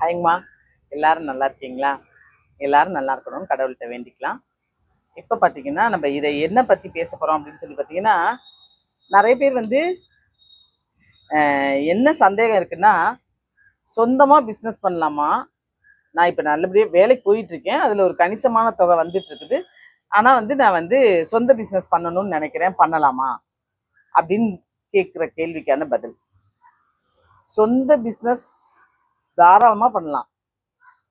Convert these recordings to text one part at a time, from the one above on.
ஹாய்ங்கம்மா. எல்லாரும் நல்லா இருக்கீங்களா? எல்லாரும் நல்லா இருக்கணும்னு கடவுள்கிட்ட வேண்டிக்கலாம். இப்போ பார்த்தீங்கன்னா நம்ம இதை என்ன பற்றி பேச போகிறோம் அப்படின்னு சொல்லி பார்த்தீங்கன்னா நிறைய பேர் வந்து என்ன சந்தேகம் இருக்குன்னா சொந்தமாக பிஸ்னஸ் பண்ணலாமா? நான் இப்போ நல்லபடியாக வேலைக்கு போயிட்டு இருக்கேன் அதில் ஒரு கணிசமான தொகை வந்துட்டு இருக்குது ஆனால் வந்து நான் வந்து சொந்த பிஸ்னஸ் பண்ணணும்னு நினைக்கிறேன். பண்ணலாமா? அப்படின்னு கேட்குற கேள்விக்கான பதில். சொந்த பிஸ்னஸ் தாராளமாக பண்ணலாம்.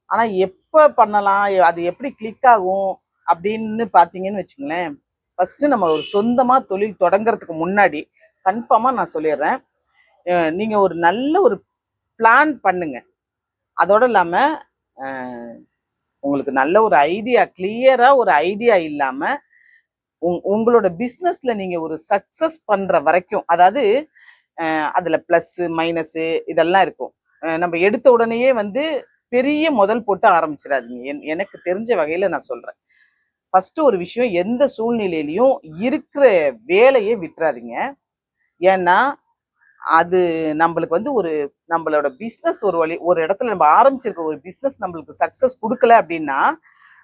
ஆனால் எப்போ பண்ணலாம்? அது எப்படி கிளிக் ஆகும்? அப்படின்னு பார்த்தீங்கன்னு வச்சுங்களேன் ஃபஸ்ட்டு நம்ம ஒரு சொந்தமாக தொழில் தொடங்குறதுக்கு முன்னாடி கன்ஃபார்மாக நான் சொல்லிடுறேன். நீங்கள் ஒரு நல்ல ஒரு பிளான் பண்ணுங்க. அதோடு இல்லாமல் உங்களுக்கு நல்ல ஒரு ஐடியா கிளியராக ஒரு ஐடியா இல்லாமல் உங்- உங்களோட பிஸ்னஸில் நீங்கள் ஒரு சக்ஸஸ் பண்ணுற வரைக்கும் அதாவது அதில் ப்ளஸ்ஸு மைனஸு இதெல்லாம் இருக்கும். நம்ம எடுத்த உடனேயே வந்து பெரிய முதல் போட்டு ஆரம்பிச்சிடாதீங்க. என்- எனக்கு தெரிஞ்ச வகையில நான் சொல்றேன். ஃபர்ஸ்ட் ஒரு விஷயம் எந்த சூழ்நிலையிலையும் இருக்கிற வேலையை விட்டுறாதீங்க. ஏன்னா அது நம்மளுக்கு வந்து ஒரு நம்மளோட பிஸ்னஸ் ஒரு வழி ஒரு இடத்துல நம்ம ஆரம்பிச்சிருக்க ஒரு பிஸ்னஸ் நம்மளுக்கு சக்ஸஸ் கொடுக்கல அப்படின்னா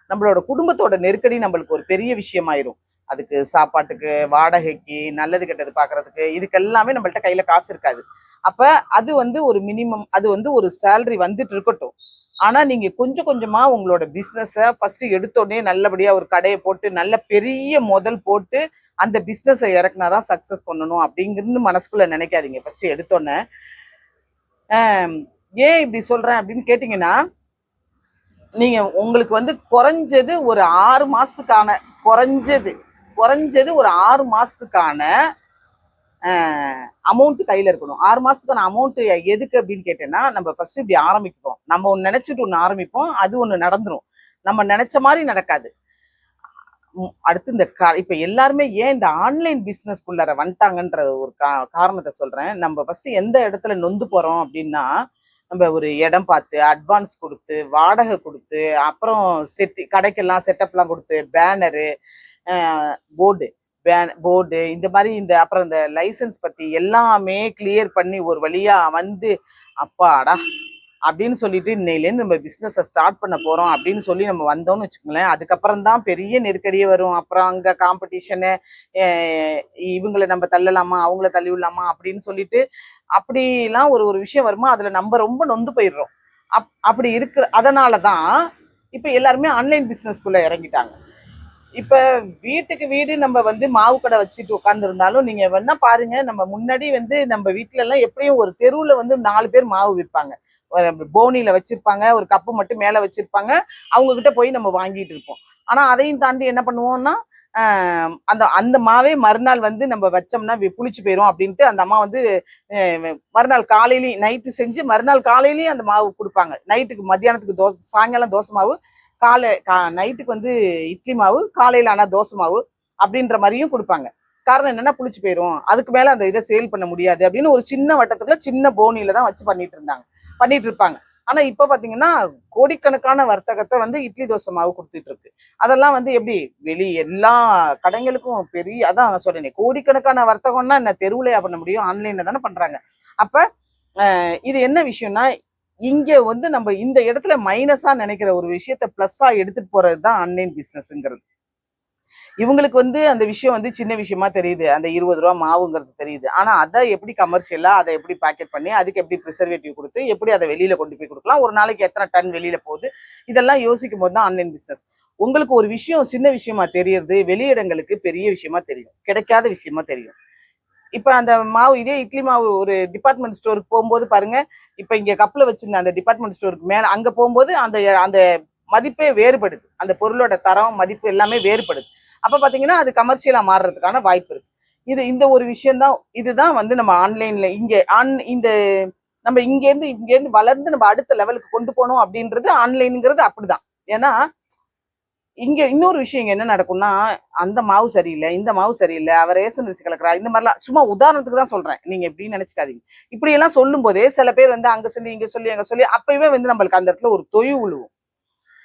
நம்மளோட குடும்பத்தோட நெருக்கடி நம்மளுக்கு ஒரு பெரிய விஷயமாயிரும். அதுக்கு சாப்பாட்டுக்கு வாடகைக்கு நல்லது கெட்டது பார்க்கறதுக்கு இதுக்கெல்லாமே நம்மள்கிட்ட நம்மள்ட்ட கையில காசு இருக்காது. அப்ப அது வந்து ஒரு மினிமம் அது வந்து ஒரு சேலரி வந்துட்டு இருக்கட்டும். ஆனா நீங்க கொஞ்சம் கொஞ்சமா உங்களோட பிஸ்னஸை ஃபர்ஸ்ட் எடுத்தோடனே நல்லபடியா ஒரு கடையை போட்டு நல்ல பெரிய முதல் போட்டு அந்த பிஸ்னஸை இறக்குனாதான் சக்ஸஸ் பண்ணணும் அப்படிங்கிறது மனசுக்குள்ள நினைக்காதீங்க. ஃபர்ஸ்ட் எடுத்தோடனே ஏன் இப்படி சொல்றேன் அப்படின்னு கேட்டிங்கன்னா நீங்க உங்களுக்கு வந்து குறைஞ்சது ஒரு ஆறு மாசத்துக்கான குறைஞ்சது குறைஞ்சது ஒரு ஆறு மாசத்துக்கான அமௌண்ட் கையில் இருக்கணும். ஆறு மாதத்துக்கான அமௌண்ட் எதுக்கு அப்படின்னு கேட்டேன்னா நம்ம ஃபர்ஸ்ட் இப்படி ஆரம்பிப்போம். நம்ம ஒன்று நினச்சிட்டு ஒன்று ஆரம்பிப்போம். அது ஒன்று நடந்துடும் நம்ம நினச்ச மாதிரி நடக்காது. அடுத்து இந்த கா இப்போ எல்லாருமே ஏன் இந்த ஆன்லைன் பிஸ்னஸ்க்குள்ளார வந்துட்டாங்கன்ற ஒரு கா காரணத்தை சொல்கிறேன் நம்ம ஃபஸ்ட்டு எந்த இடத்துல நொந்து போகிறோம் அப்படின்னா நம்ம ஒரு இடம் பார்த்து அட்வான்ஸ் கொடுத்து வாடகை கொடுத்து அப்புறம் செட்டி கடைக்கெல்லாம் செட்டப்லாம் கொடுத்து பேனரு போர்டு போர்டு இந்த மாதிரி இந்த அப்புறம் இந்த லைசன்ஸ் பத்தி எல்லாமே கிளியர் பண்ணி ஒரு வழியா வந்து அப்பாடா அப்படின்னு சொல்லிட்டு இன்னையிலேருந்து நம்ம பிஸ்னஸை ஸ்டார்ட் பண்ண போறோம் அப்படின்னு சொல்லி நம்ம வந்தோம்னு வச்சுக்கோங்களேன். அதுக்கப்புறம் தான் பெரிய நெருக்கடியே வரும். அப்புறம் அங்க காம்படிஷனு இவங்களை நம்ம தள்ளலாமா அவங்கள தள்ளி விடலாமா அப்படின்னு சொல்லிட்டு அப்படிலாம் ஒரு ஒரு விஷயம் வருமா அதுல நம்ம ரொம்ப நொந்து போயிடுறோம். அப் அப்படி இருக்கிற அதனால தான் இப்போ எல்லாருமே ஆன்லைன் பிஸ்னஸ்க்குள்ள இறங்கிட்டாங்க. இப்ப வீட்டுக்கு வீடு நம்ம வந்து மாவு கடை வச்சுட்டு உட்காந்துருந்தாலும் நீங்க வேணா பாருங்க நம்ம முன்னாடி வந்து நம்ம வீட்டுல எல்லாம் எப்படியும் ஒரு தெருவுல வந்து நாலு பேர் மாவு விற்பாங்க. ஒரு போனில வச்சிருப்பாங்க ஒரு கப்பு மட்டும் மேல வச்சிருப்பாங்க அவங்க கிட்ட போய் நம்ம வாங்கிட்டு இருப்போம். ஆனா அதையும் தாண்டி என்ன பண்ணுவோம்னா அந்த அந்த மாவே மறுநாள் வந்து நம்ம வச்சோம்னா புளிச்சு போயிரும் அப்படின்ட்டு அந்த அம்மா வந்து மறுநாள் காலையிலையும் நைட்டு செஞ்சு மறுநாள் காலையிலையும் அந்த மாவு கொடுப்பாங்க. நைட்டுக்கு மத்தியானத்துக்கு தோசை சாயங்காலம் தோசை மாவு காலை கா நைட்டுக்கு வந்து இட்லி மாவு காலையில் ஆனால் தோசை மாவு அப்படின்ற மாதிரியும் கொடுப்பாங்க. காரணம் என்னென்னா புளிச்சு போயிடும் அதுக்கு மேலே அந்த இதை சேல் பண்ண முடியாது அப்படின்னு ஒரு சின்ன வட்டத்துக்குள்ள சின்ன போனியில் தான் வச்சு பண்ணிட்டு இருந்தாங்க. பண்ணிட்டு இருப்பாங்க. ஆனால் இப்போ பார்த்தீங்கன்னா கோடிக்கணக்கான வர்த்தகத்தை வந்து இட்லி தோசை மாவு கொடுத்துட்டு இருக்கு. அதெல்லாம் வந்து எப்படி? வெளி எல்லா கடைகளுக்கும் பெரிய அதான் நான் சொல்றேனே கோடிக்கணக்கான வர்த்தகம்னா என்ன? தெருவுலையா பண்ண முடியும்? ஆன்லைனில் தானே பண்ணுறாங்க அப்போ இது என்ன விஷயம்னா இங்க வந்து நம்ம இந்த இடத்துல மைனஸா நினைக்கிற ஒரு விஷயத்த பிளஸ்ஸா எடுத்துட்டு போறது தான் ஆன்லைன் பிசினஸ்ங்கிறது இவங்களுக்கு வந்து அந்த விஷயம் வந்து சின்ன விஷயமா தெரியுது. அந்த இருபது ரூபா மாவுங்கிறது தெரியுது. ஆனா அதை எப்படி கமர்ஷியலா அதை எப்படி பேக்கெட் பண்ணி அதுக்கு எப்படி ப்ரிசர்வேட்டிவ் கொடுத்து எப்படி அதை வெளியில கொண்டு போய் கொடுக்கலாம்? ஒரு நாளைக்கு எத்தனை டன் வெளியில போகுது? இதெல்லாம் யோசிக்கும் போது தான் ஆன்லைன் பிசினஸ் உங்களுக்கு ஒரு விஷயம் சின்ன விஷயமா தெரியறது வெளியிடங்களுக்கு பெரிய விஷயமா தெரியும். கிடைக்காத விஷயமா தெரியும். இப்ப அந்த மாவு இதே இட்லி மாவு ஒரு டிபார்ட்மெண்ட் ஸ்டோருக்கு போகும்போது பாருங்க இப்ப இங்க கப்ல வச்சிருந்த அந்த டிபார்ட்மெண்ட் ஸ்டோருக்கு மேல அங்க போகும்போது அந்த அந்த மதிப்பே வேறுபடுது. அந்த பொருளோட தரம் மதிப்பு எல்லாமே வேறுபடுது. அப்ப பாத்தீங்கன்னா அது கமர்ஷியலா மாறுறதுக்கான வாய்ப்பு இருக்கு. இது இந்த ஒரு விஷயம் தான் இதுதான் வந்து நம்ம ஆன்லைன்ல இங்க ஆன் இந்த நம்ம இங்கேருந்து இங்கேருந்து வளர்ந்து நம்ம அடுத்த லெவலுக்கு கொண்டு போனோம் அப்படின்றது ஆன்லைனுங்கிறது அப்படிதான். ஏன்னா இங்க இன்னொரு விஷயம் இங்க என்ன நடக்கும்னா அந்த மாவு சரியில்லை இந்த மாவு சரியில்லை அவர் ரேசன் அரிசி கலக்குறா இந்த மாதிரிலாம் சும்மா உதாரணத்துக்கு தான் சொல்றேன். நீங்க எப்படின்னு நினைச்சுக்காதீங்க. இப்படி எல்லாம் சொல்லும் போதே சில பேர் வந்து அங்க சொல்லி இங்க சொல்லி அங்க சொல்லி அப்பவே வந்து நம்மளுக்கு அந்த இடத்துல ஒரு தொய்வு விழுவும்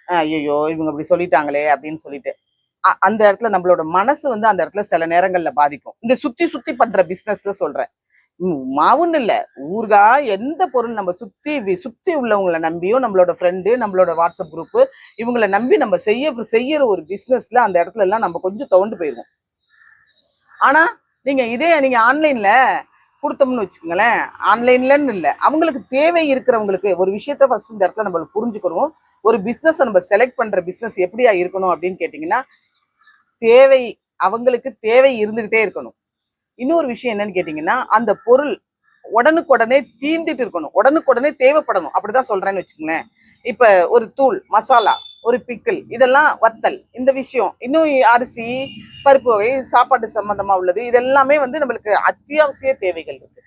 ஐயோ இவங்க இப்படி சொல்லிட்டாங்களே அப்படின்னு சொல்லிட்டு. அ- அந்த இடத்துல நம்மளோட மனசு வந்து அந்த இடத்துல சில நேரங்கள்ல பாதிக்கும். இந்த சுத்தி சுத்தி பண்ற பிசினஸ்ல சொல்றேன். மாவுன்னு இல்ல. ஊறுகாய் எந்த பொருள் நம்ம சுத்தி சுத்தி உள்ளவங்களை நம்பியும் நம்மளோட ஃப்ரெண்டு நம்மளோட வாட்ஸ்அப் குரூப் இவங்களை நம்பி நம்ம செய்ய செய்யற ஒரு பிசினஸ்ல அந்த இடத்துல எல்லாம் நம்ம கொஞ்சம் தவண்டு போயிருவோம். ஆனா நீங்க இதே நீங்க ஆன்லைன்ல கொடுத்தோம்னு வச்சுக்கோங்களேன் ஆன்லைன்லன்னு இல்லை. அவங்களுக்கு தேவை இருக்கிறவங்களுக்கு ஒரு விஷயத்த ஃபர்ஸ்ட் இந்த இடத்துல நம்மளுக்கு புரிஞ்சுக்கணும். ஒரு பிஸ்னஸ் நம்ம செலக்ட் பண்ற பிஸ்னஸ் எப்படியா இருக்கணும் அப்படின்னு கேட்டிங்கன்னா தேவை அவங்களுக்கு தேவை இருந்துகிட்டே இருக்கணும். இன்னொரு விஷயம் என்னன்னு கேட்டிங்கன்னா அந்த பொருள் உடனுக்குடனே தீந்துட்டு இருக்கணும். உடனுக்குடனே தேவைப்படணும். அப்படிதான் சொல்றேன்னு வச்சுக்கோங்களேன். இப்ப ஒரு தூள் மசாலா ஒரு பிக்கிள் இதெல்லாம் வத்தல் இந்த விஷயம் இன்னும் அரிசி பருப்பு வகை சாப்பாட்டு சம்பந்தமா உள்ளது இதெல்லாமே வந்து நம்மளுக்கு அத்தியாவசிய தேவைகள் இருக்கு.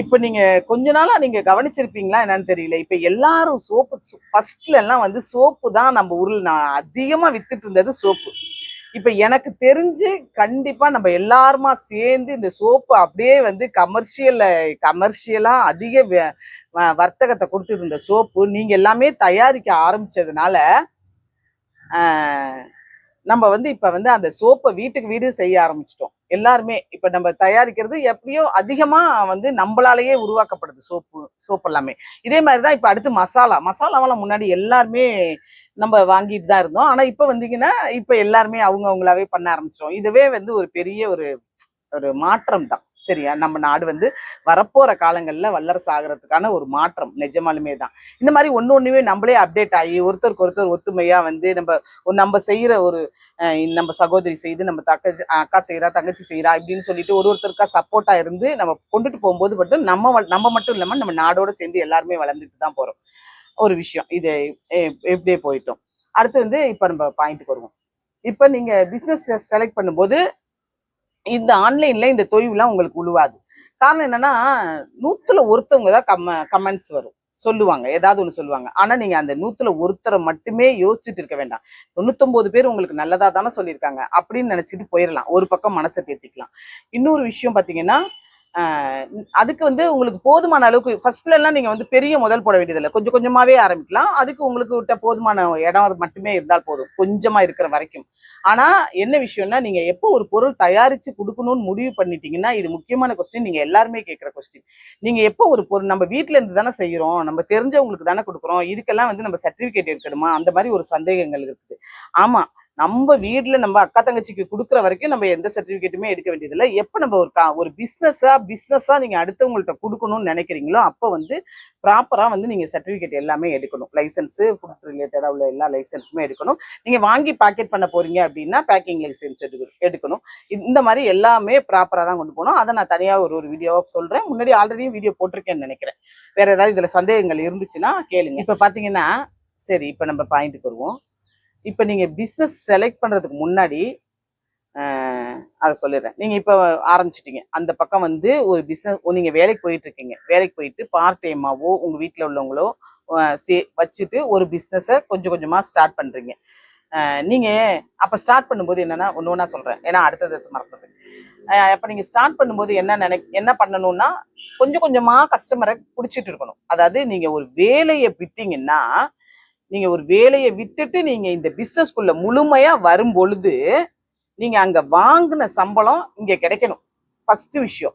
இப்ப நீங்க கொஞ்ச நாளா நீங்க கவனிச்சிருப்பீங்களா என்னன்னு தெரியல. இப்ப எல்லாரும் சோப்பு ஃபர்ஸ்ட்ல எல்லாம் வந்து சோப்பு தான் நம்ம ஊர்ல நான் அதிகமா வித்துட்டு இருந்தது சோப்பு. இப்ப எனக்கு தெரிஞ்சு கண்டிப்பா நம்ம எல்லாருமா சேர்ந்து இந்த சோப்பு அப்படியே வந்து கமர்ஷியல்ல கமர்ஷியலா அதிக வ- வர்த்தகத்தை கொடுத்துட்டு இருந்த சோப்பு நீங்க எல்லாமே தயாரிக்க ஆரம்பிச்சதுனால ஆஹ், நம்ம வந்து இப்ப வந்து அந்த சோப்பை வீட்டுக்கு வீடு செய்ய ஆரம்பிச்சிட்டோம். எல்லாருமே இப்ப நம்ம தயாரிக்கிறது எப்படியோ அதிகமா வந்து நம்மளாலேயே உருவாக்கப்படுது சோப்பு சோப்பு எல்லாமே இதே மாதிரிதான் இப்ப அடுத்து மசாலா மசாலாவெல்லாம் முன்னாடி எல்லாருமே நம்ம வாங்கிட்டு தான் இருந்தோம். ஆனா இப்ப வந்தீங்கன்னா இப்ப எல்லாருமே அவங்க அவங்களாவே பண்ண ஆரம்பிச்சோம் இதுவே வந்து ஒரு பெரிய ஒரு ஒரு மாற்றம் தான். சரியா? நம்ம நாடு வந்து வரப்போற காலங்கள்ல வல்லரசு ஆகிறதுக்கான ஒரு மாற்றம் நிஜமாலுமே தான். இந்த மாதிரி ஒன்று ஒண்ணுமே நம்மளே அப்டேட் ஆகி ஒருத்தருக்கு ஒருத்தர் ஒத்துமையா வந்து நம்ம ஒரு நம்ம செய்யற ஒரு நம்ம சகோதரி செய்து நம்ம தக்க அக்கா செய்யறா தங்கச்சி செய்யறா இப்படின்னு சொல்லிட்டு ஒரு ஒருத்தருக்கா சப்போர்ட்டா இருந்து நம்ம கொண்டுட்டு போகும்போது மட்டும் நம்ம நம்ம மட்டும் இல்லாம நம்ம நாடோட சேர்ந்து எல்லாருமே வளர்ந்துட்டு தான் போறோம். ஒரு விஷயம். இது எப்படியே போயிட்டோம். அடுத்து வந்து இப்போ நம்ம பாயிண்ட்டுக்கு வருவோம். இப்போ நீங்கள் பிஸ்னஸ் செலக்ட் பண்ணும்போது இந்த ஆன்லைனில் இந்த தொய்வுலாம் உங்களுக்கு உழுவாது. காரணம் என்னன்னா நூற்றுல ஒருத்தவங்க தான் கம்ம கமெண்ட்ஸ் வரும். சொல்லுவாங்க. ஏதாவது ஒன்று சொல்லுவாங்க. ஆனால் நீங்கள் அந்த நூற்றுல ஒருத்தரை மட்டுமே யோசிச்சுட்டு இருக்க வேண்டாம். தொண்ணூத்தொம்போது பேர் உங்களுக்கு நல்லதாக தானே சொல்லியிருக்காங்க. அப்படின்னு நினச்சிட்டு போயிடலாம் ஒரு பக்கம் மனசை தேர்த்திக்கலாம் இன்னொரு விஷயம் பார்த்தீங்கன்னா அதுக்கு வந்து உங்களுக்கு போதுமான அளவுக்கு ஃபர்ஸ்ட்ல எல்லாம் நீங்க வந்து பெரிய முதல் போட வேண்டியதில்லை. கொஞ்சம் கொஞ்சமாவே ஆரம்பிக்கலாம். அதுக்கு உங்களுக்கு விட்ட போதுமான இடம் மட்டுமே இருந்தால் போதும். கொஞ்சமா இருக்கிற வரைக்கும். ஆனா என்ன விஷயம்னா நீங்க எப்போ ஒரு பொருள் தயாரிச்சு கொடுக்கணும்னு முடிவு பண்ணிட்டீங்கன்னா இது முக்கியமான கொஸ்டின் நீங்க எல்லாருமே கேட்கிற கொஸ்டின் நீங்க எப்போ ஒரு பொருள் நம்ம வீட்ல இருந்து தானே செய்யறோம். நம்ம தெரிஞ்சவங்களுக்கு தானே கொடுக்குறோம். இதுக்கெல்லாம் வந்து நம்ம சர்டிபிகேட் இருக்கணுமா அந்த மாதிரி ஒரு சந்தேகங்கள் இருக்குது. ஆமா நம்ம வீட்டில் நம்ம அக்கா தங்கச்சிக்கு கொடுக்குற வரைக்கும் நம்ம எந்த சர்டிபிகேட்டுமே எடுக்க வேண்டியதில்லை. எப்போ நம்ம ஒரு கா ஒரு பிஸ்னஸா பிஸ்னஸா நீங்க அடுத்தவங்கள்ட்ட கொடுக்கணும்னு நினைக்கிறீங்களோ அப்போ வந்து ப்ராப்பரா வந்து நீங்க சர்டிபிகேட் எல்லாமே எடுக்கணும். லைசன்ஸு ஃபுட் ரிலேட்டடா உள்ள எல்லா லைசன்ஸுமே எடுக்கணும். நீங்க வாங்கி பாக்கெட் பண்ண போறீங்க அப்படின்னா பேக்கிங் லைசன்ஸ் எடுக்கணும். இந்த மாதிரி எல்லாமே ப்ராப்பரா தான் கொண்டு போகணும். அதை நான் தனியா ஒரு ஒரு வீடியோவாக சொல்றேன். முன்னாடி ஆல்ரெடி வீடியோ போட்டிருக்கேன்னு நினைக்கிறேன். வேற ஏதாவது இதுல சந்தேகங்கள் இருந்துச்சுன்னா கேளுங்க. இப்ப பாத்தீங்கன்னா சரி இப்ப நம்ம பாயிண்ட்டுக்கு வருவோம். இப்போ நீங்கள் பிஸ்னஸ் செலக்ட் பண்ணுறதுக்கு முன்னாடி அதை சொல்லிடுறேன். நீங்கள் இப்போ ஆரம்பிச்சிட்டிங்க. அந்த பக்கம் வந்து ஒரு பிஸ்னஸ் நீங்கள் வேலைக்கு போயிட்டுருக்கீங்க. வேலைக்கு போயிட்டு பார்ட் டைமாவோ உங்கள் வீட்டில் உள்ளவங்களோ சே வச்சுட்டு ஒரு பிஸ்னஸை கொஞ்சம் கொஞ்சமாக ஸ்டார்ட் பண்ணுறீங்க நீங்கள் அப்போ ஸ்டார்ட் பண்ணும்போது என்னென்னா ஒன்று ஒன்றா சொல்கிறேன் ஏன்னா அடுத்தது அடுத்து மறக்கிறது நீங்கள் ஸ்டார்ட் பண்ணும்போது என்ன நினை என்ன பண்ணணும்னா கொஞ்சம் கொஞ்சமாக கஸ்டமரை பிடிச்சிட்டு இருக்கணும். அதாவது நீங்கள் ஒரு வேலையை விட்டீங்கன்னா நீங்க ஒரு வேலையை விட்டுட்டு நீங்க இந்த பிசினஸ்க்குள்ள முழுமையா வரும் பொழுது நீங்க அங்க வாங்கின சம்பளம் இங்க கிடைக்கணும். ஃபர்ஸ்ட் விஷயம்.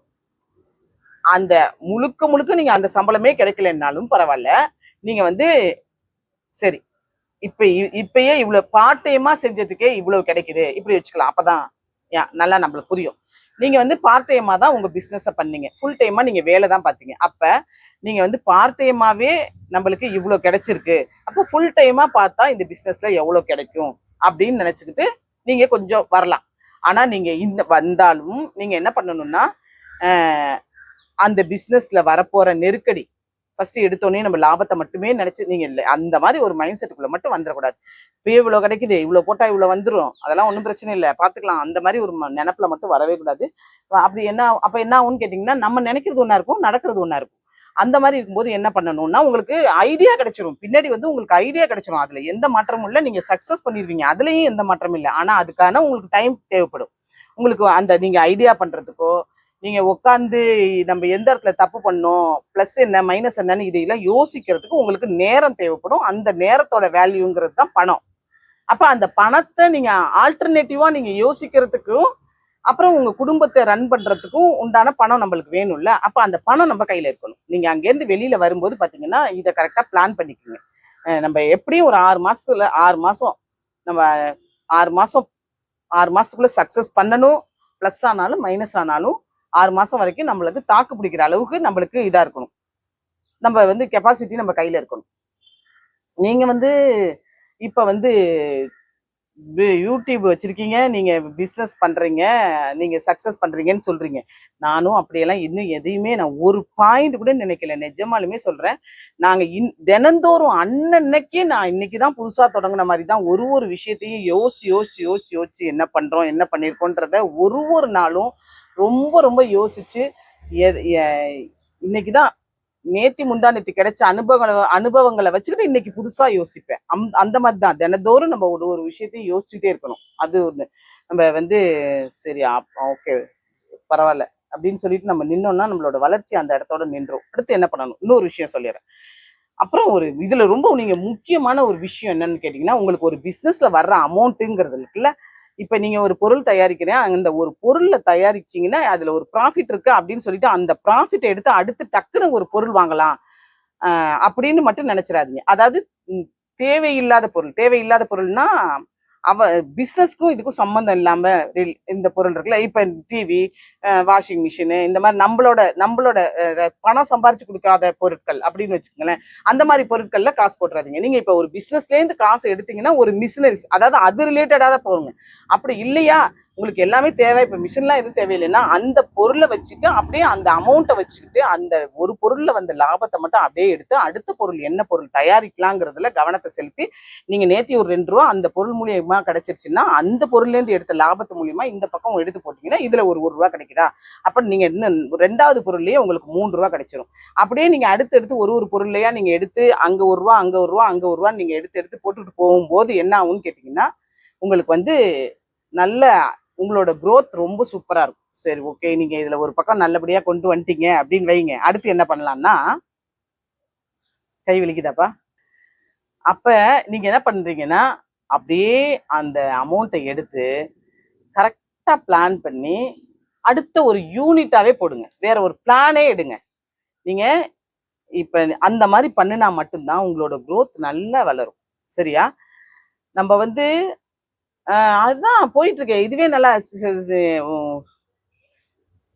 அந்த முழுக்க முழுக்க நீங்க அந்த சம்பளமே கிடைக்கலன்னாலும் பரவாயில்ல. நீங்க வந்து சரி இப்ப இ- இப்பயே இவ்வளவு பார்ட் டைமா செஞ்சதுக்கே இவ்வளவு கிடைக்குது. இப்படி வச்சுக்கலாம். அப்பதான் யா- நல்லா நம்மளுக்கு புரியும். நீங்க வந்து பார்ட் டைமா தான் உங்க பிசினஸ பண்ணீங்க. ஃபுல் டைமா நீங்க வேலை தான் பாத்தீங்க. அப்ப நீங்கள் வந்து பார்ட் டைமாகவே நம்மளுக்கு இவ்வளோ கிடைச்சிருக்கு. அப்போ ஃபுல் டைமாக பார்த்தா இந்த பிஸ்னஸில் எவ்வளோ கிடைக்கும் அப்படின்னு நினச்சிக்கிட்டு நீங்கள் கொஞ்சம் வரலாம். ஆனால் நீங்கள் இந்த வந்தாலும் நீங்கள் என்ன பண்ணணும்னா அந்த பிஸ்னஸில் வரப்போகிற நெருக்கடி ஃபஸ்ட்டு எடுத்தோடனே நம்ம லாபத்தை மட்டுமே நினச்சி நீங்கள் இல்லை அந்த மாதிரி ஒரு மைண்ட் செட்டுக்குள்ளே மட்டும் வந்துடக்கூடாது. இப்போ இவ்வளோ கிடைக்குது இவ்வளோ போட்டால் இவ்வளோ வந்துடும் அதெல்லாம் ஒன்றும் பிரச்சனை இல்லை பார்த்துக்கலாம் அந்த மாதிரி ஒரு ம- மட்டும் வரவே கூடாது. அப்படி என்ன அப்போ என்ன ஆகும்னு கேட்டிங்கன்னா நம்ம நினைக்கிறது ஒன்றா இருக்கும் நடக்கிறது ஒன்றா இருக்கும். அந்த மாதிரி இருக்கும்போது என்ன பண்ணணும்னா உங்களுக்கு ஐடியா கிடைச்சிரும். பின்னாடி வந்து உங்களுக்கு ஐடியா கிடைச்சிரும். அதுல எந்த மாற்றமும் இல்லை. நீங்க சக்சஸ் பண்ணிருவீங்க. அதுலயும் எந்த மாற்றமும் இல்லை. ஆனா அதுக்கான உங்களுக்கு டைம் தேவைப்படும். உங்களுக்கு அந்த நீங்க ஐடியா பண்றதுக்கோ நீங்க உட்காந்து நம்ம எந்த இடத்துல தப்பு பண்ணோம் ப்ளஸ் என்ன மைனஸ் என்னன்னு இதையெல்லாம் யோசிக்கிறதுக்கு உங்களுக்கு நேரம் தேவைப்படும். அந்த நேரத்தோட வேல்யூங்கிறது தான் பணம். அப்ப அந்த பணத்தை நீங்க ஆல்டர்னேட்டிவா நீங்க யோசிக்கிறதுக்கும் அப்புறம் உங்க குடும்பத்தை ரன் பண்றதுக்கும் உண்டான பணம் நம்மளுக்கு வேணும்ல. அப்ப அந்த பணம் நம்ம கையில இருக்கணும். நீங்க அங்கேருந்து வெளியில வரும்போது பாத்தீங்கன்னா இதை கரெக்டா பிளான் பண்ணிக்கோங்க. நம்ம எப்படியும் ஒரு ஆறு மாசத்துல ஆறு மாசம் நம்ம ஆறு மாசம் ஆறு மாசத்துக்குள்ள சக்சஸ் பண்ணணும். ப்ளஸ் ஆனாலும் மைனஸ் ஆனாலும் ஆறு மாசம் வரைக்கும் நம்மளுக்கு தாக்கு பிடிக்கிற அளவுக்கு நம்மளுக்கு இதா இருக்கணும். நம்ம வந்து கெப்பாசிட்டி நம்ம கையில இருக்கணும். நீங்க வந்து இப்ப வந்து யூடியூப் வச்சுருக்கீங்க நீங்கள் பிஸ்னஸ் பண்ணுறீங்க நீங்கள் சக்ஸஸ் பண்ணுறீங்கன்னு சொல்கிறீங்க நானும் அப்படியெல்லாம் இன்னும் எதையுமே நான் ஒரு பாயிண்ட் கூட நினைக்கல. நிஜமாலுமே சொல்கிறேன் நாங்கள் இன் தினந்தோறும் அன்னன்னைக்கே நான் இன்னைக்கு தான் புதுசாக தொடங்கின மாதிரி தான் ஒரு ஒரு விஷயத்தையும் யோசிச்சு யோசிச்சு யோசிச்சு யோசிச்சு என்ன பண்ணுறோம் என்ன பண்ணியிருக்கோன்றத ஒரு ஒரு நாளும் ரொம்ப ரொம்ப யோசித்து எ- இன்னைக்கு தான் நேத்தி முந்தானத்தி கிடைச்ச அனுபவங்களை அனுபவங்களை வச்சுக்கிட்டு இன்னைக்கு புதுசா யோசிப்பேன். அம்- அந்த மாதிரி தான் தினந்தோறும் நம்ம ஒரு ஒரு விஷயத்தையும் யோசிச்சுட்டே இருக்கணும். அது ஒண்ணு. நம்ம வந்து சரி ஓகே பரவாயில்ல அப்படின்னு சொல்லிட்டு நம்ம நின்னோம்னா நம்மளோட வளர்ச்சி அந்த இடத்தோட நின்றோம். அடுத்து என்ன பண்ணணும்? இன்னொரு விஷயம் சொல்லிடுறேன். அப்புறம் ஒரு இதுல ரொம்ப நீங்க முக்கியமான ஒரு விஷயம் என்னன்னு கேட்டீங்கன்னா உங்களுக்கு ஒரு பிசினஸ்ல வர்ற அமௌண்ட்டுங்கிறது இருக்குல்ல? இப்ப நீங்க ஒரு பொருள் தயாரிக்கிறேன் அந்த ஒரு பொருள்ல தயாரிச்சீங்கன்னா அதுல ஒரு ப்ராஃபிட் இருக்கு அப்படின்னு சொல்லிட்டு அந்த ப்ராஃபிட் எடுத்து அடுத்து டக்குன்னு ஒரு பொருள் வாங்கலாம். அப்படின்னு மட்டும் நினைச்சிடாதீங்க. அதாவது தேவையில்லாத பொருள். தேவையில்லாத பொருள்னா அவ பிஸ்னஸ்க்கும் இதுக்கும் சம்மந்தம் இல்லாமல் இந்த பொருள் இருக்குல்ல இப்போ டிவி வாஷிங் மிஷினு இந்த மாதிரி நம்மளோட நம்மளோட பணம் சம்பாரிச்சு கொடுக்காத பொருட்கள் அப்படின்னு வச்சுக்கோங்களேன் அந்த மாதிரி பொருட்களில் காசு போட்டுறாதீங்க. நீங்கள் இப்போ ஒரு பிஸ்னஸ்லேருந்து காசு எடுத்தீங்கன்னா ஒரு மிஷினரிஸ் அதாவது அது ரிலேட்டடாக தான் போகுங்க. அப்படி இல்லையா உங்களுக்கு எல்லாமே தேவை. இப்போ மிஷின்லாம் எதுவும் தேவையில்லைன்னா அந்த பொருளை வச்சுட்டு அப்படியே அந்த அமௌண்ட்டை வச்சுக்கிட்டு அந்த ஒரு பொருளில் வந்த லாபத்தை மட்டும் அப்படியே எடுத்து அடுத்த பொருள் என்ன பொருள் தயாரிக்கலாங்கிறதுல கவனத்தை செலுத்தி நீங்கள் நேத்தி ஒரு ரெண்டு ரூபா அந்த பொருள் மூலியமாக கிடைச்சிருச்சுன்னா அந்த பொருள்லேருந்து எடுத்த லாபத்து மூலியமாக இந்த பக்கம் எடுத்து போட்டிங்கன்னா இதில் ஒரு ஒரு ரூபா கிடைக்குதா? அப்போ நீங்கள் இன்னும் ரெண்டாவது பொருள்லேயே உங்களுக்கு மூன்று ரூபா கிடைச்சிரும். அப்படியே நீங்கள் அடுத்து எடுத்து ஒரு ஒரு பொருள்லையா நீங்கள் எடுத்து அங்கே ஒரு ரூபா அங்கே ஒரு ரூபா அங்கே ஒரு ரூபா நீங்கள் எடுத்து எடுத்து போட்டுட்டு போகும்போது என்ன ஆகும்னு கேட்டிங்கன்னா உங்களுக்கு வந்து நல்ல உங்களோட க்ரோத் ரொம்ப சூப்பரா இருக்கும். சரி ஓகே நீங்க இதுல ஒரு பக்கம் நல்லபடியா கொண்டு வந்துட்டீங்க அப்படின்னு வைங்க. அடுத்து என்ன பண்ணலாம்னா கை வலிக்குதாப்பா? அப்ப நீங்க என்ன பண்றீங்கன்னா அப்படியே அந்த அமௌண்ட்டை எடுத்து கரெக்டா பிளான் பண்ணி அடுத்த ஒரு யூனிட்டாவே போடுங்க. வேற ஒரு பிளானே எடுங்க. நீங்க இப்ப அந்த மாதிரி பண்ணினா மட்டும்தான் உங்களோட க்ரோத் நல்லா வளரும். சரியா? நம்ம வந்து அதுதான் போயிட்டு இருக்கேன் இதுவே நல்லா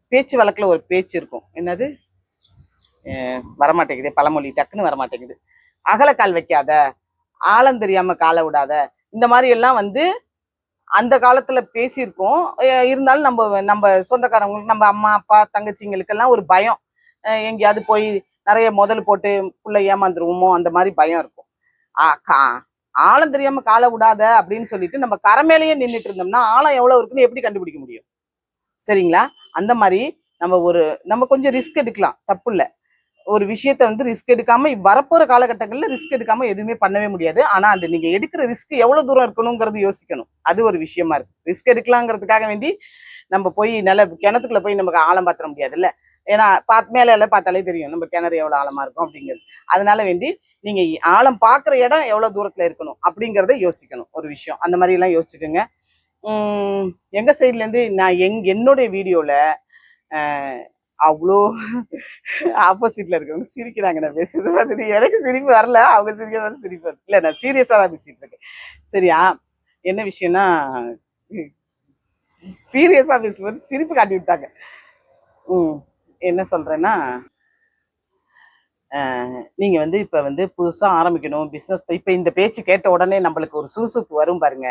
பேச்சு வழக்குல ஒரு பேச்சு இருக்கும். என்னது? வரமாட்டேங்குது. பழமொழி டக்குன்னு வரமாட்டேங்குது. அகலக்கால் வைக்காத ஆழம் தெரியாம காலை விடாத இந்த மாதிரி எல்லாம் வந்து அந்த காலத்துல பேசியிருக்கோம். இருந்தாலும் நம்ம நம்ம சொந்தக்காரங்களுக்கு நம்ம அம்மா அப்பா தங்கச்சிங்களுக்கெல்லாம் ஒரு பயம். அஹ் எங்கேயாவது போய் நிறைய முதல் போட்டு புள்ள ஏமாந்துருவோமோ அந்த மாதிரி பயம் இருக்கும். ஆ, கா- ஆழம் தெரியாம காலை விடாத அப்படின்னு சொல்லிட்டு நம்ம கரை நின்றுட்டு இருந்தோம்னா ஆழம் எவ்வளவு இருக்குன்னு எப்படி கண்டுபிடிக்க முடியும்? சரிங்களா? அந்த மாதிரி நம்ம ஒரு நம்ம கொஞ்சம் ரிஸ்க் எடுக்கலாம். தப்பு இல்ல. ஒரு விஷயத்த வந்து ரிஸ்க் எடுக்காம வரப்போற காலகட்டங்கள்ல ரிஸ்க் எடுக்காம எதுவுமே பண்ணவே முடியாது. ஆனா அந்த நீங்க எடுக்கிற ரிஸ்க் எவ்வளவு தூரம் இருக்கணுங்கிறது யோசிக்கணும். அது ஒரு விஷயமா இருக்கு. ரிஸ்க் எடுக்கலாங்கிறதுக்காக வேண்டி நம்ம போய் நல்ல கிணத்துக்குள்ள போய் நமக்கு ஆழம் பாத்திர முடியாதுல்ல? ஏன்னா பார்த்து மேல எல்லாம் பார்த்தாலே தெரியும். நம்ம கிணறு எவ்வளவு ஆழமா இருக்கும் அப்படிங்கிறது. அதனால வேண்டி நீங்க ஆழம் பாக்குற இடம் எவ்வளவு தூரத்துல இருக்கணும் அப்படிங்கறத யோசிக்கணும். ஒரு விஷயம். அந்த மாதிரி எல்லாம் யோசிச்சுக்கோங்க. உம் எங்க சைட்ல இருந்து நான் எங் என்னுடைய வீடியோல அவ்வளோ ஆப்போசிட்ல இருக்கவங்க சிரிக்கிறாங்க. நான் பேசுறது பார்த்துட்டு எனக்கு சிரிப்பு வரல. அவங்க சிரிக்கிறது சிரிப்பு வரல. இல்லை நான் சீரியஸாக தான் பேசிட்டு இருக்கேன். சரியா? என்ன விஷயம்னா சீரியஸாக பேசும்போது சிரிப்பு காட்டி விட்டாங்க. ம் என்ன சொல்றேன்னா நீங்கள் நீங்க வந்து இப்ப வந்து புதுசா ஆரம்பிக்கணும் பிசினஸ் இப்ப இந்த பேச்சு கேட்ட உடனே நம்மளுக்கு ஒரு சுறுசுறுப்பு வரும் பாருங்க.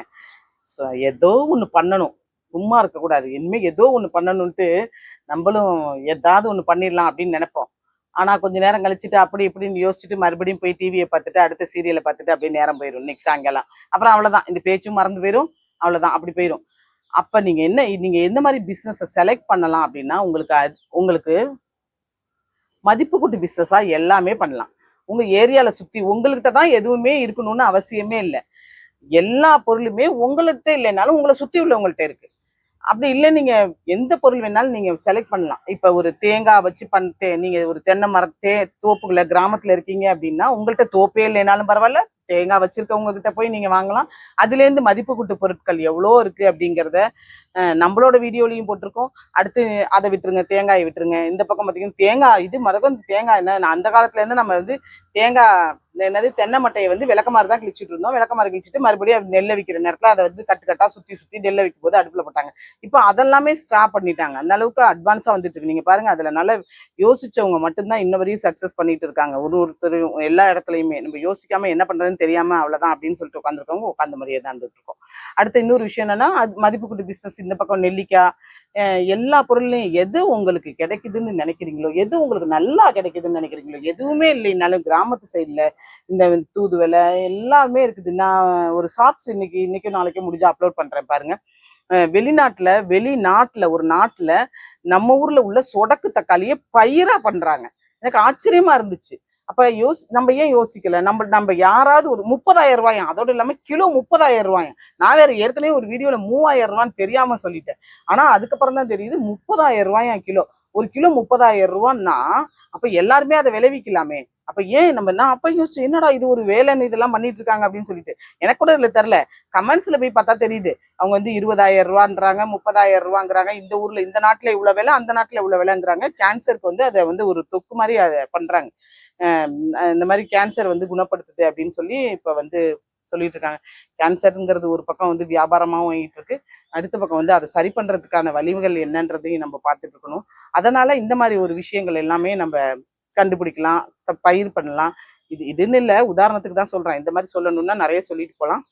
ஸோ ஏதோ ஒன்று பண்ணணும். சும்மா இருக்கக்கூடாது. இனிமேல் ஏதோ ஒன்று பண்ணணும்ட்டு நம்மளும் ஏதாவது ஒன்று பண்ணிடலாம் அப்படின்னு நினைப்போம். ஆனால் கொஞ்ச நேரம் கழிச்சுட்டு அப்படி இப்படின்னு யோசிச்சுட்டு மறுபடியும் போய் டிவியை பார்த்துட்டு அடுத்த சீரியலை பார்த்துட்டு அப்படியே நேரம் போயிடும் இன்னைக்கு சாயங்காலம். அப்புறம் அவ்வளோதான் இந்த பேச்சும் மறந்து போயிடும் அவ்வளோதான் அப்படி போயிடும் அப்போ நீங்கள் என்ன நீங்கள் எந்த மாதிரி பிஸ்னஸை செலக்ட் பண்ணலாம் அப்படின்னா உங்களுக்கு அது- உங்களுக்கு மதிப்பு கூட்டு பிஸ்னஸாக எல்லாமே பண்ணலாம். உங்க ஏரியாவில் சுற்றி உங்கள்கிட்ட தான் எதுவுமே இருக்கணும்னு அவசியமே இல்லை. எல்லா பொருளுமே உங்கள்கிட்ட இல்லைனாலும் உங்களை சுற்றி உள்ளவங்கள்ட்ட இருக்கு. அப்படி இல்லை நீங்க எந்த பொருள் வேணாலும் நீங்க செலக்ட் பண்ணலாம். இப்போ ஒரு தேங்காய் வச்சு பண் தே- நீங்க ஒரு தென்னை மர தே தோப்புக்குள்ள கிராமத்தில் இருக்கீங்க அப்படின்னா உங்கள்கிட்ட தோப்பே இல்லைனாலும் பரவாயில்ல தேங்காய் வச்சிருக்கவங்க கிட்ட போய் நீங்க வாங்கலாம். அதுல இருந்து மதிப்பு கூட்டு பொருட்கள் எவ்வளோ இருக்கு அப்படிங்கிறத அஹ், நம்மளோட வீடியோலையும் போட்டிருக்கோம். அடுத்து அதை விட்டுருங்க தேங்காயை விட்டுருங்க. இந்த பக்கம் பார்த்தீங்கன்னா தேங்காய் இது மதக்கம் தேங்காய் என்ன அந்த காலத்துல இருந்து நம்ம வந்து தேங்காய் என்னது தென்னை மட்டையை வந்து விளக்கமாறு தான் கிழிச்சிட்டு இருந்தோம். விளக்கமாறு கிழிச்சிட்டு மறுபடியும் நெல்லை விற்கிற நேரத்தில் அதை வந்து கட்டு கட்டா சுற்றி சுற்றி நெல்லை விற்கும் போது அடுப்பில் போட்டாங்க. இப்போ அதெல்லாமே ஸ்டாப் பண்ணிட்டாங்க. அந்த அளவுக்கு அட்வான்ஸாக வந்துட்டு இருக்கு. நீங்க பாருங்க அதில் நல்லா யோசிச்சவங்க மட்டும்தான் இன்ன வரையும் சக்ஸஸ் பண்ணிட்டு இருக்காங்க. ஒரு ஒருத்தரும் எல்லா இடத்துலையுமே. நம்ம யோசிக்காம என்ன பண்ணுறதுன்னு தெரியாம அவ்வளோதான் அப்படின்னு சொல்லிட்டு உட்காந்துருக்கவங்க உட்காந்த மாதிரியே தான் இருந்துட்டு இருக்கோம். அடுத்த இன்னொரு விஷயம் என்னன்னா அது மதிப்பு கூட்டு இந்த பக்கம் நெல்லிக்காய் எல்லா பொருள்லையும் எது உங்களுக்கு கிடைக்குதுன்னு நினைக்கிறீங்களோ எது உங்களுக்கு நல்லா கிடைக்குதுன்னு நினைக்கிறீங்களோ எதுவுமே இல்லைனாலும் கிராமத்து சைடில் இந்த தூதுவளை எல்லாமே இருக்குது. நான் ஒரு ஷார்ட்ஸ் இன்னைக்கு இன்னைக்கு நாளைக்கு முடிஞ்சு அப்லோட் பண்றேன் பாருங்க. வெளிநாட்டில் வெளிநாட்டுல வெளிநாட்டுல ஒரு நாட்டுல நம்ம ஊர்ல உள்ள சொடக்கு தக்காளியை பயிரா பண்றாங்க. எனக்கு ஆச்சரியமா இருந்துச்சு. அப்ப யோசி நம்ம ஏன் யோசிக்கல? நம்ம நம்ம யாராவது ஒரு முப்பதாயிரம் ரூபாயும் அதோட இல்லாம கிலோ முப்பதாயிரம் ரூபாயும் நான் வேறு ஏற்கனவே ஒரு வீடியோல மூவாயிரம் ரூபான்னு தெரியாம சொல்லிட்டேன். ஆனா அதுக்கப்புறம் தான் தெரியுது முப்பதாயிரம் ரூபாயும் கிலோ? ஒரு கிலோ முப்பதாயிரம் ரூபான்னா அப்போ எல்லாருமே அதை விளைவிக்கலாமே. அப்ப ஏன் நம்ம நான் அப்ப யோசிச்சு என்னடா இது ஒரு வேலைன்னு இதெல்லாம் பண்ணிட்டு இருக்காங்க அப்படின்னு சொல்லிட்டு. எனக்கு கூட இதுல தெரியல. கமெண்ட்ஸ்ல போய் பார்த்தா தெரியுது. அவங்க வந்து இருபதாயிரம் ரூபான்றாங்க முப்பதாயிரம் ரூபாங்கிறாங்க. இந்த ஊர்ல இந்த நாட்டுல இவ்வளவு வேலை அந்த நாட்டுல இவ்வளவு விலைங்கிறாங்க. கேன்சருக்கு வந்து அதை வந்து ஒரு தொக்கு மாதிரி அதை பண்றாங்க. இந்த மாதிரி கேன்சர் வந்து குணப்படுத்துது அப்படின்னு சொல்லி இப்ப வந்து சொல்லிட்டு இருக்காங்க கேன்சருங்கிறது ஒரு பக்கம் வந்து வியாபாரமாகவும் ஆகிட்டு இருக்கு அடுத்த பக்கம் வந்து அதை சரி பண்றதுக்கான வழிவுகள் என்னன்றதையும் நம்ம பார்த்துட்டு இருக்கணும். அதனால இந்த மாதிரி ஒரு விஷயங்கள் எல்லாமே நம்ம கண்டுபிடிக்கலாம் பயிர் பண்ணலாம். இது இதுன்னு இல்லை உதாரணத்துக்கு தான் சொல்கிறேன் இந்த மாதிரி சொல்லணும்னா நிறைய சொல்லிட்டு போகலாம்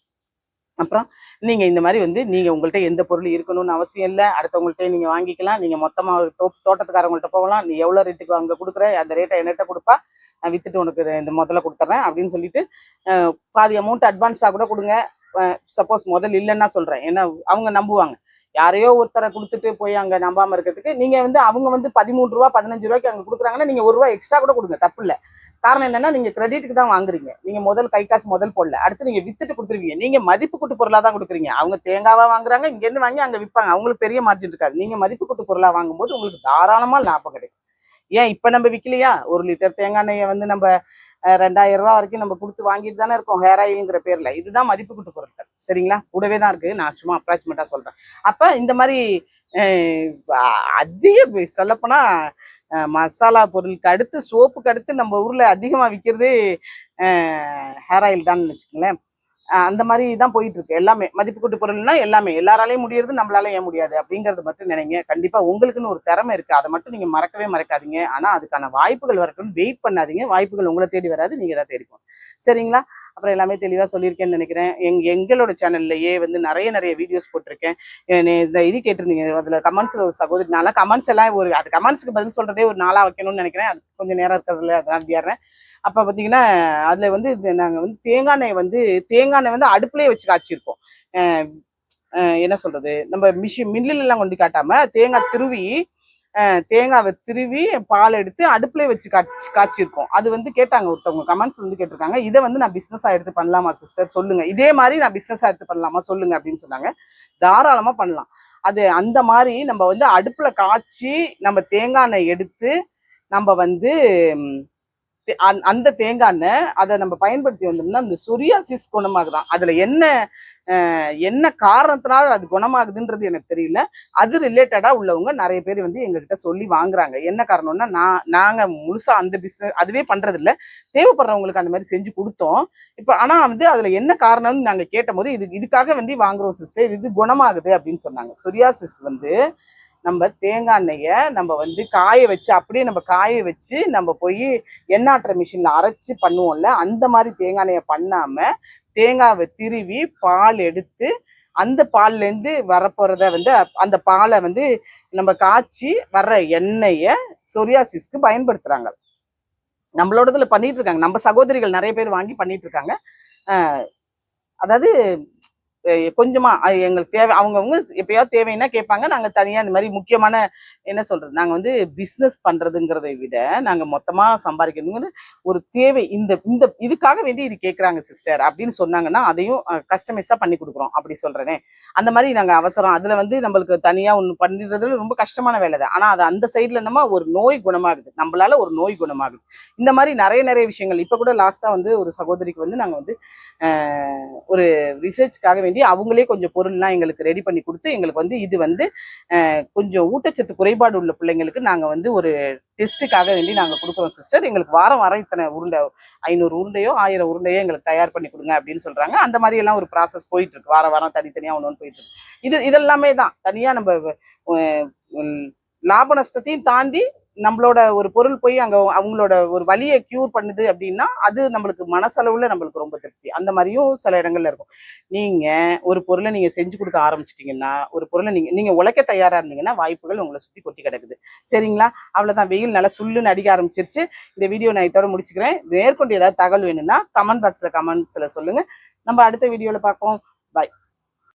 அப்புறம் நீங்கள் இந்த மாதிரி வந்து நீங்கள் உங்கள்கிட்ட எந்த பொருள் இருக்கணும்னு அவசியம் இல்லை. அடுத்தவங்கள்ட்ட நீங்கள் வாங்கிக்கலாம். நீங்கள் மொத்தமாக தோ தோட்டத்துக்காரவங்கள்ட்ட போகலாம். நீ எவ்வளோ ரேட்டுக்கு அங்கே கொடுக்குற? அந்த ரேட்டை என்கிட்ட கொடுப்பா? நான் வித்துட்டு உனக்கு இந்த முதல்ல கொடுத்துட்றேன் அப்படின்னு சொல்லிட்டு பாதி அமௌண்ட் அட்வான்ஸாக கூட கொடுங்க. சப்போஸ் முதல் இல்லைன்னா சொல்கிறேன் ஏன்னா அவங்க நம்புவாங்க. யாரையோ ஒருத்தரை கொடுத்துட்டு போய் அங்கே நம்பாமல் இருக்கிறதுக்கு நீங்கள் வந்து அவங்க வந்து பதிமூணு ரூபா பதினஞ்சு ரூபாய்க்கு அங்கே கொடுக்குறாங்கன்னா நீங்கள் ஒரு ரூபா எக்ஸ்ட்ரா கூட கொடுங்க தப்பு இல்லை. காரணம் என்னன்னா நீங்க கிரெடிட்டுக்கு தான் வாங்குறீங்க. நீங்க முதல் கை காசு முதல் போடல அடுத்து நீங்க வித்துட்டு கொடுத்துருவீங்க. நீங்க மதிப்பு கூட்டு பொருளா தான் கொடுக்குறீங்க. அவங்க தேங்காவா வாங்குறாங்க இங்க இருந்து வாங்கி அங்க விற்பாங்க அவங்களுக்கு பெரிய மார்ஜின் இருக்காது. நீங்க மதிப்பு கூட்டு பொருளா வாங்கும்போது உங்களுக்கு தாராளமா லாபம் கிடைக்கும். ஏன் இப்ப நம்ம விற்கலையா ஒரு லிட்டர் தேங்காய் எண்ணெயை வந்து நம்ம ரெண்டாயிரம் ரூபா வரைக்கும் நம்ம கொடுத்து வாங்கிட்டு தானே இருக்கோம் ஹேர் ஆயில்ங்கிற பேர்ல. இதுதான் மதிப்பு கூட்டு பொருட்கள். சரிங்களா? கூடவே தான் இருக்கு. நான் சும்மா அப்ராச்மெண்டா சொல்றேன். அப்ப இந்த மாதிரி அதிக சொல்லப்போனா மசாலா பொருளுக்கு அடுத்து சோப்புக்கு அடுத்து நம்ம ஊர்ல அதிகமா விற்கிறது ஹேர் ஆயில் தான் வச்சுக்கோங்களேன். அந்த மாதிரி தான் போயிட்டு இருக்கு எல்லாமே மதிப்பு கூட்டு பொருள்னா எல்லாமே. எல்லாராலையும் முடியறது நம்மளால ஏன் முடியாது? அப்படிங்கறது மட்டும் நினைங்க. கண்டிப்பா உங்களுக்குன்னு ஒரு திறமை இருக்கு. அதை மட்டும் நீங்க மறக்கவே மறக்காதீங்க. ஆனா அதுக்கான வாய்ப்புகள் வரட்டும் வெயிட் பண்ணாதீங்க. வாய்ப்புகள் உங்களை தேடி வராது. நீங்க தான் தேடிக்கணும் சரிங்களா? அப்புறம் எல்லாமே தெளிவா சொல்லியிருக்கேன்னு நினைக்கிறேன். எங் எங்களோட சேனல்லையே வந்து நிறைய நிறைய வீடியோஸ் போட்டிருக்கேன். இந்த இது கேட்டிருந்தீங்க. அதுல கமெண்ட்ஸ்ல ஒரு சகோதரி கமெண்ட்ஸ் எல்லாம் ஒரு அது கமெண்ட்ஸ்க்கு பதில் சொல்றதே ஒரு நாளா வைக்கணும்னு நினைக்கிறேன். அது கொஞ்சம் நேரம் இருக்கிறதுல அதான் வியாடுறேன். அப்போ பார்த்தீங்கன்னா அதில் வந்து இது வந்து தேங்காய் எண்ணெய் வந்து தேங்காய் எண்ணெய் வந்து அடுப்புலேயே வச்சு காய்ச்சிருக்கோம் என்ன சொல்கிறது நம்ம மிஷின் மில்லில் கொண்டு காட்டாமல் தேங்காய் திருவி தேங்காவை திருவி பால் எடுத்து அடுப்புலேயே வச்சு காய்ச்சி காய்ச்சிருக்கோம். அது வந்து கேட்டாங்க ஒருத்தவங்க கமெண்ட்ஸ் வந்து கேட்டிருக்காங்க. இதை வந்து நான் பிஸ்னஸாக எடுத்து பண்ணலாமா சிஸ்டர் சொல்லுங்க. இதே மாதிரி நான் பிஸ்னஸாக எடுத்து பண்ணலாமா சொல்லுங்க அப்படின்னு சொன்னாங்க. தாராளமாக பண்ணலாம். அது அந்த மாதிரி நம்ம வந்து அடுப்பில் காய்ச்சி நம்ம தேங்காய் எண்ணெய் எடுத்து நம்ம வந்து அந்த- அந்த தேங்காய் எண்ணெய் அதை நம்ம பயன்படுத்தி வந்தோம்னா அந்த சொரியாசிஸ் குணமாகுதான். அதுல என்ன என்ன காரணத்தினால அது குணமாகுதுன்றது எனக்கு தெரியல. அது ரிலேட்டடா உள்ளவங்க நிறைய பேர் வந்து எங்ககிட்ட சொல்லி வாங்குறாங்க. என்ன காரணம்னா நான் நாங்க முழுசா அந்த பிசினஸ் அதுவே பண்றது இல்லை தேவைப்படுறவங்களுக்கு அந்த மாதிரி செஞ்சு கொடுத்தோம். இப்போ ஆனா வந்து அதுல என்ன காரணம்னு நாங்க கேட்டபோது இது இதுக்காக வந்து வாங்குறோம் சிஸ்டர் இது குணமாகுது அப்படின்னு சொன்னாங்க. சொரியாசிஸ் வந்து நம்ம தேங்காய் எண்ணெயை நம்ம வந்து காய வச்சு அப்படியே நம்ம காய வச்சு நம்ம போய் எண்ணாட்டுற மிஷினில் அரைச்சி பண்ணுவோம்ல அந்த மாதிரி தேங்காய் எண்ணெயை பண்ணாமல் தேங்காவை திருவி பால் எடுத்து அந்த பால்லேருந்து வரப்போகிறத வந்து அப்- அந்த பாலை வந்து நம்ம காய்ச்சி வர்ற எண்ணெயை சொரியாசிஸ்க்கு பயன்படுத்துகிறாங்க நம்மளோடதுல பண்ணிட்டு இருக்காங்க. நம்ம சகோதரிகள் நிறைய பேர் வாங்கி பண்ணிட்டு இருக்காங்க. அதாவது கொஞ்சமாக எங்களுக்கு தேவை அவங்கவுங்க எப்பயாவது தேவைன்னா கேட்பாங்க. நாங்கள் தனியாக இந்த மாதிரி முக்கியமான என்ன சொல்கிறது நாங்கள் வந்து பிஸ்னஸ் பண்ணுறதுங்கிறதை விட நாங்கள் மொத்தமாக சம்பாதிக்கணுங்கிற ஒரு தேவை இந்த இந்த இதுக்காக வேண்டி இது கேட்குறாங்க சிஸ்டர் அப்படின்னு சொன்னாங்கன்னா அதையும் கஸ்டமைஸாக பண்ணி கொடுக்குறோம். அப்படி சொல்கிறேனே அந்த மாதிரி நாங்கள் அவசரம். அதில் வந்து நம்மளுக்கு தனியாக ஒன்று பண்ணிடுறதுல ரொம்ப கஷ்டமான வேலை தான். ஆனால் அது அந்த சைடில் நம்ம ஒரு நோய் குணமாகுது. நம்மளால் ஒரு நோய் குணமாகுது. இந்த மாதிரி நிறைய நிறைய விஷயங்கள். இப்போ கூட லாஸ்ட்டாக வந்து ஒரு சகோதரிக்கு வந்து நாங்கள் வந்து ஒரு ரிசர்ச்காக வேண்டி அவங்களே கொஞ்சம் பொருள்லாம் எங்களுக்கு ரெடி பண்ணி கொடுத்து எங்களுக்கு வந்து இது வந்து கொஞ்சம் ஊட்டச்சத்து குறைபாடு உள்ள பிள்ளைங்களுக்கு நாங்கள் வந்து ஒரு டெஸ்ட்டுக்காக வேண்டி நாங்கள் கொடுக்குறோம் சிஸ்டர் எங்களுக்கு வாரம் வாரம் இத்தனை உருண்டை ஐநூறு உருண்டையோ ஆயிரம் உருண்டையோ எங்களுக்கு தயார் பண்ணி கொடுங்க அப்படின்னு சொல்கிறாங்க அந்த மாதிரி எல்லாம் ஒரு ப்ராசஸ் போயிட்டு இருக்கு. வாரம் வாரம் தனித்தனியாக ஒன்று ஒன்று போயிட்டு இருக்கு. இது இதெல்லாமே தான். தனியாக நம்ம லாப நஷ்டத்தையும் தாண்டி நம்மளோட ஒரு பொருள் போய் அங்கே அவங்களோட ஒரு வலியை க்யூர் பண்ணுது அப்படின்னா அது நம்மளுக்கு மனசளவில் நம்மளுக்கு ரொம்ப திருப்தி. அந்த மாதிரியும் சில இடங்கள்ல இருக்கும். நீங்கள் ஒரு பொருளை நீங்கள் செஞ்சு கொடுக்க ஆரம்பிச்சிட்டிங்கன்னா ஒரு பொருளை நீங்கள் நீங்கள் உழைக்க தயாராக இருந்தீங்கன்னா வாய்ப்புகள் உங்களை சுற்றி கொட்டி கிடக்குது. சரிங்களா? அவ்வளோதான் வெயில் நல்லா சுல்லுன்னு அடிக்க ஆரம்பிச்சிருச்சு. இந்த வீடியோ நான் இதோட முடிச்சுக்கிறேன். மேற்கொண்டு ஏதாவது தகவல் வேணும்னா கமெண்ட் பாக்ஸில் கமெண்ட்ஸில் சொல்லுங்கள் நம்ம அடுத்த வீடியோவில் பார்ப்போம். பாய்